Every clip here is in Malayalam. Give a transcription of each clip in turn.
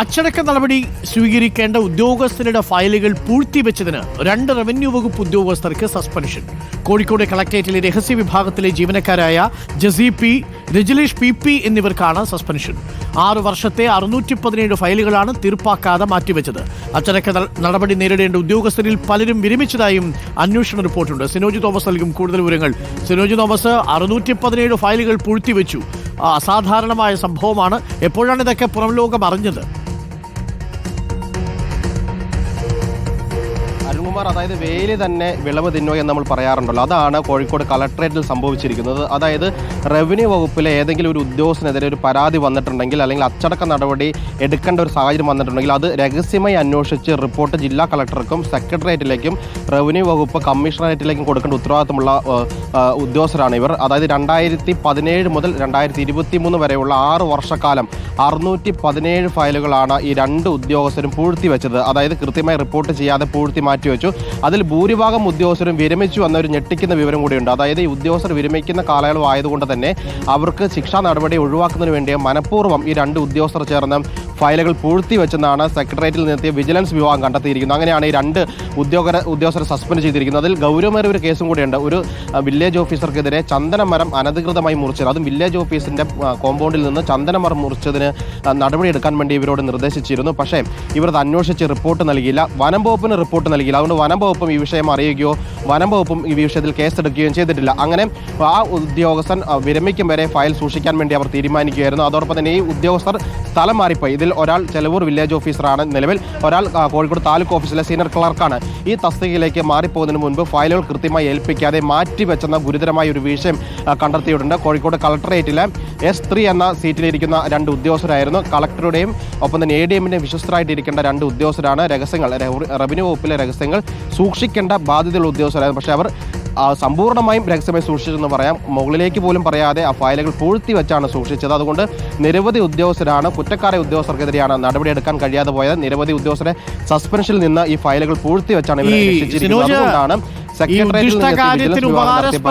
അച്ചടക്ക നടപടി സ്വീകരിക്കേണ്ട ഉദ്യോഗസ്ഥരുടെ ഫയലുകൾ പൂഴ്ത്തിവെച്ചതിന് രണ്ട് റവന്യൂ വകുപ്പ് ഉദ്യോഗസ്ഥർക്ക് സസ്പെൻഷൻ. കോഴിക്കോട് കളക്ടറേറ്റിലെ രഹസ്യ വിഭാഗത്തിലെ ജീവനക്കാരായ Jasi P Rajalesh P P എന്നിവർക്കാണ് സസ്പെൻഷൻ. ആറു വർഷത്തെ അറുന്നൂറ്റി പതിനേഴ് ഫയലുകളാണ് തീർപ്പാക്കാതെ മാറ്റിവെച്ചത്. അച്ചടക്ക നടപടി നേരിടേണ്ട ഉദ്യോഗസ്ഥരിൽ പലരും വിരമിച്ചതായും അന്വേഷണ റിപ്പോർട്ടുണ്ട്. സിനോജി തോമസ് നൽകും കൂടുതൽ വിവരങ്ങൾ. സിനോജി തോമസ് അറുന്നൂറ്റി പതിനേഴ് ഫയലുകൾ പൂഴ്ത്തിവെച്ചു. അസാധാരണമായ സംഭവമാണ്. എപ്പോഴാണ് ഇതൊക്കെ പുറം ലോകം അറിഞ്ഞത്? അരുൺകുമാർ അതായത് വേലി തന്നെ വിളവ് തിന്നോ എന്ന് നമ്മൾ പറയാറുണ്ടല്ലോ. അതാണ് കോഴിക്കോട് കളക്ടറേറ്റിൽ സംഭവിച്ചിരിക്കുന്നത്. അതായത് റവന്യൂ വകുപ്പിലെ ഏതെങ്കിലും ഒരു ഉദ്യോഗസ്ഥനെതിരെ ഒരു പരാതി വന്നിട്ടുണ്ടെങ്കിൽ അല്ലെങ്കിൽ അച്ചടക്ക നടപടി എടുക്കേണ്ട ഒരു സാഹചര്യം വന്നിട്ടുണ്ടെങ്കിൽ അത് രഹസ്യമായി അന്വേഷിച്ച് റിപ്പോർട്ട് ജില്ലാ കളക്ടർക്കും സെക്രട്ടേറിയറ്റിലേക്കും റവന്യൂ വകുപ്പ് കമ്മീഷണറേറ്റിലേക്കും കൊടുക്കേണ്ട ഉത്തരവാദിത്തമുള്ള ഉദ്യോഗസ്ഥരാണ് ഇവർ. അതായത് രണ്ടായിരത്തി പതിനേഴ് മുതൽ രണ്ടായിരത്തി ഇരുപത്തി മൂന്ന് വരെയുള്ള ആറ് വർഷക്കാലം അറുന്നൂറ്റി പതിനേഴ് ഫയലുകളാണ് ഈ രണ്ട് ഉദ്യോഗസ്ഥരും പൂഴ്ത്തി വെച്ചത് അതായത് കൃത്യമായി റിപ്പോർട്ട് ചെയ്യാതെ പൂഴ്ത്തി മാറ്റിവെച്ചു. അതിൽ ഭൂരിഭാഗം ഉദ്യോഗസ്ഥരും വിരമിച്ചു എന്ന ഒരു ഞെട്ടിക്കുന്ന വിവരം കൂടിയുണ്ട്. അതായത് ഈ ഉദ്യോഗസ്ഥർ വിരമിക്കുന്ന കാലയളവ് ആയതുകൊണ്ട് തന്നെ അവർക്ക് ശിക്ഷാ നടപടി ഒഴിവാക്കുന്നതിന് വേണ്ടി മനഃപൂർവം ഈ രണ്ട് ഉദ്യോഗസ്ഥർ ചേർന്ന് ഫയലുകൾ പൂഴ്ത്തി വെച്ചെന്നാണ് സെക്രട്ടേറിയറ്റിൽ നിന്നെത്തിയ വിജിലൻസ് വിഭാഗം കണ്ടെത്തിയിരിക്കുന്നത്. അങ്ങനെയാണ് ഈ രണ്ട് ഉദ്യോഗ ഉദ്യോഗസ്ഥരെ സസ്പെൻഡ് ചെയ്തിരിക്കുന്നത്. അതിൽ ഗൗരവമേറിയ ഒരു കേസും കൂടിയുണ്ട്. ഒരു വില്ലേജ് ഓഫീസർക്കെതിരെ ചന്ദനമരം അനധികൃതമായി മുറിച്ചത്. അതും വില്ലേജ് ഓഫീസിന്റെ ആ, കോമ്പൗണ്ടിൽ നിന്ന് ചന്ദനമരം മുറിച്ചതിന് നടപടിയെടുക്കാൻ വേണ്ടി ഇവരോട് നിർദ്ദേശിച്ചിരുന്നു. പക്ഷേ ഇവർ അത് അന്വേഷിച്ച് റിപ്പോർട്ട് നൽകിയില്ല. വനം വകുപ്പിന് റിപ്പോർട്ട് നൽകിയില്ല. അതുകൊണ്ട് വനം വകുപ്പും ഈ വിഷയം അറിയുകയോ വനം വകുപ്പും ഈ വിഷയത്തിൽ കേസെടുക്കുകയും ചെയ്തിട്ടില്ല. അങ്ങനെ ആ ഉദ്യോഗസ്ഥൻ വിരമിക്കും വരെ ഫയൽ സൂക്ഷിക്കാൻ വേണ്ടി അവർ തീരുമാനിക്കുകയായിരുന്നു. അതോടൊപ്പം തന്നെ ഈ ഉദ്യോഗസ്ഥർ സ്ഥലം മാറിപ്പോയി. ഇതിൽ ഒരാൾ ചെലവൂർ വില്ലേജ് ഓഫീസറാണ് നിലവിൽ. ഒരാൾ കോഴിക്കോട് താലൂക്ക് ഓഫീസിലെ സീനിയർ ക്ലർക്കാണ് ഈ തസ്തികയിലേക്ക് മാറിപ്പോകുന്നതിന് മുൻപ് ഫയലുകൾ കൃത്യമായി ഏൽപ്പിക്കാതെ മാറ്റിവെച്ചെന്ന ഗുരുതരമായ ഒരു വിഷയം കണ്ടെത്തിയിട്ടുണ്ട്. കോഴിക്കോട് കളക്ടറേറ്റിലെ എസ് ത്രീ എന്ന സീറ്റിലിരിക്കുന്ന രണ്ട് ഉദ്യോഗസ്ഥരായിരുന്നു. കളക്ടറുടെയും ഒപ്പം തന്നെ എ ഡി എമ്മിന്റെ വിശ്വസ്തരായിട്ടിരിക്കേണ്ട രണ്ട് ഉദ്യോഗസ്ഥരാണ് രഹസ്യങ്ങൾ. റവന്യൂ വകുപ്പിലെ രഹസ്യങ്ങൾ സൂക്ഷിക്കേണ്ട ബാധ്യതയുള്ള ഉദ്യോഗസ്ഥരായിരുന്നു. പക്ഷേ അവർ സമ്പൂർണമായും രഹസ്യമായി സൂക്ഷിച്ചെന്ന് പറയാം. മുകളിലേക്ക് പോലും പറയാതെ ആ ഫയലുകൾ പൂഴ്ത്തി വെച്ചാണ് സൂക്ഷിച്ചത്. അതുകൊണ്ട് നിരവധി ഉദ്യോഗസ്ഥരാണ് കുറ്റക്കാരെ ഉദ്യോഗസ്ഥർക്കെതിരെയാണ് നടപടിയെടുക്കാൻ കഴിയാതെ പോയത്. നിരവധി ഉദ്യോഗസ്ഥരെ സസ്പെൻഷനിൽ നിന്ന് ഈ ഫയലുകൾ പൂഴ്ത്തി വെച്ചാണ് അതുകൊണ്ടാണ് ഈ സെക്രട്ടേറിയറ്റിൽ ഉദ്ദിഷ്ട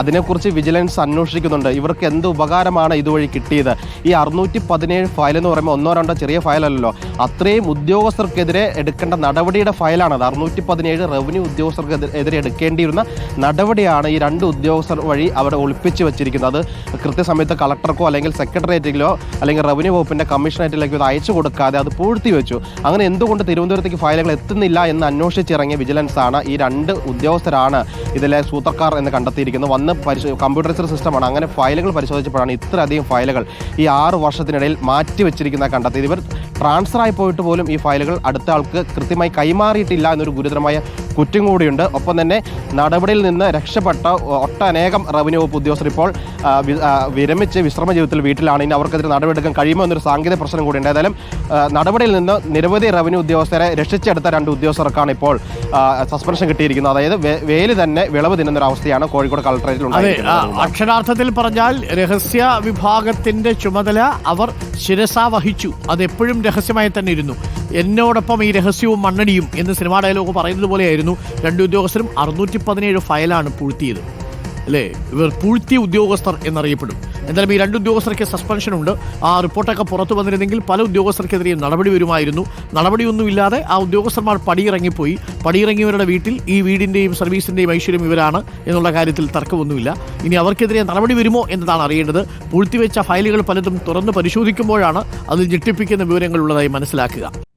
അതിനെക്കുറിച്ച് വിജിലൻസ് അന്വേഷിക്കുന്നുണ്ട്. ഇവർക്ക് എന്ത് ഉപകാരമാണ് ഇതുവഴി കിട്ടിയത്? ഈ അറുന്നൂറ്റി പതിനേഴ് ഫയൽ എന്ന് പറയുമ്പോൾ ഒന്നോ രണ്ടോ ചെറിയ ഫയലല്ലല്ലോ. അത്രയും ഉദ്യോഗസ്ഥർക്കെതിരെ എടുക്കേണ്ട നടപടിയുടെ ഫയലാണ് അത്. അറുന്നൂറ്റി പതിനേഴ് റവന്യൂ ഉദ്യോഗസ്ഥർക്ക് എതിരെ എടുക്കേണ്ടിയിരുന്ന നടപടിയാണ് ഈ രണ്ട് ഉദ്യോഗസ്ഥർ വഴി അവിടെ ഒളിപ്പിച്ച് വെച്ചിരിക്കുന്നത്. അത് കൃത്യസമയത്ത് കളക്ടർക്കോ അല്ലെങ്കിൽ സെക്രട്ടേറിയറ്റിലോ അല്ലെങ്കിൽ റവന്യൂ വകുപ്പിന്റെ കമ്മീഷണറേറ്റിലേക്കോ ഇത് അയച്ചു കൊടുക്കാതെ അത് പൂഴ്ത്തി വെച്ചു. അങ്ങനെ എന്തുകൊണ്ട് തിരുവനന്തപുരത്തേക്ക് ഫയലുകൾ എത്തുന്നില്ല എന്ന് അന്വേഷിച്ചിറങ്ങിയ വിജിലൻസ് ആണ് ഈ രണ്ട് ഉദ്യോഗസ്ഥരാണ് ഇതിലെ സൂത്രക്കാർ എന്ന് കണ്ടെത്തിയിരിക്കുന്നത്. വന്ന് പരിശോ കമ്പ്യൂട്ടറൈസ്ഡ് സിസ്റ്റമാണ് അങ്ങനെ ഫയലുകൾ പരിശോധിച്ചപ്പോഴാണ് ഇത്രയധികം ഫയലുകൾ ഈ ആറ് വർഷത്തിനിടയിൽ മാറ്റി വെച്ചിരിക്കുന്ന കണ്ടെത്തിയത്. ഇവർ ട്രാൻസ്ഫർ ആയി പോയിട്ട് പോലും ഈ ഫയലുകൾ അടുത്ത ആൾക്ക് കൃത്യമായി കൈമാറിയിട്ടില്ല എന്നൊരു ഗുരുതരമായ കുറ്റം കൂടിയുണ്ട്. ഒപ്പം തന്നെ നടപടിയിൽ നിന്ന് രക്ഷപ്പെട്ട ഒട്ടനേകം റവന്യൂ വകുപ്പ് ഉദ്യോഗസ്ഥർ ഇപ്പോൾ വിരമിച്ച് വിശ്രമ ജീവിതത്തിൽ വീട്ടിലാണ്. ഇനി അവർക്കെതിരെ നടപടിയെടുക്കാൻ കഴിയുമോ എന്നൊരു സാങ്കേതിക പ്രശ്നം കൂടിയുണ്ട്. ഏതായാലും നടപടിയിൽ നിന്ന് നിരവധി റവന്യൂ ഉദ്യോഗസ്ഥരെ രക്ഷിച്ചെടുത്ത രണ്ട് ഉദ്യോഗസ്ഥർക്കാണ് ഇപ്പോൾ സസ്പെൻഷൻ കിട്ടിയിരിക്കുന്നത്. അതായത് വേലി തന്നെ വിളവ് തിന്നുന്ന ഒരു അവസ്ഥയാണ് കോഴിക്കോട് കളക്ടറേറ്റിൽ അക്ഷരാർത്ഥത്തിൽ പറഞ്ഞാൽ രഹസ്യ വിഭാഗത്തിന്റെ ചുമതല അവർ ശിരസ വഹിച്ചു. അതെപ്പോഴും രഹസ്യമായി തന്നെ ഇരുന്നു. എന്നോടൊപ്പം ഈ രഹസ്യവും മണ്ണടിയും എന്ന് സിനിമാ ഡയലോഗ് പറയുന്നത് പോലെയായിരുന്നു. രണ്ട് ഉദ്യോഗസ്ഥരും അറുന്നൂറ്റി പതിനേഴ് ഫയലാണ് പൂഴ്ത്തിയത്. അല്ലേ? ഇവർ പൂഴ്ത്തിയ ഉദ്യോഗസ്ഥർ എന്നറിയപ്പെടും. എന്തായാലും ഈ രണ്ട് ഉദ്യോഗസ്ഥർക്ക് സസ്പെൻഷൻ ഉണ്ട്. ആ റിപ്പോർട്ടൊക്കെ പുറത്തു വന്നിരുന്നെങ്കിൽ പല ഉദ്യോഗസ്ഥർക്കെതിരെയും നടപടി വരുമായിരുന്നു. നടപടിയൊന്നുമില്ലാതെ ആ ഉദ്യോഗസ്ഥന്മാർ പടിയിറങ്ങിപ്പോയി. പടിയിറങ്ങിയവരുടെ വീട്ടിൽ ഈ വീടിന്റെയും സർവീസിന്റെയും ഐശ്വര്യം ഇവരാണ് എന്നുള്ള കാര്യത്തിൽ തർക്കമൊന്നുമില്ല. ഇനി അവർക്കെതിരെ നടപടി വരുമോ എന്നതാണ് അറിയേണ്ടത്. പൂഴ്ത്തിവെച്ച ഫയലുകൾ പലതും തുറന്ന് പരിശോധിക്കുമ്പോഴാണ് അതിൽ ഞെട്ടിപ്പിക്കുന്ന വിവരങ്ങൾ ഉള്ളതായി മനസ്സിലാക്കുക.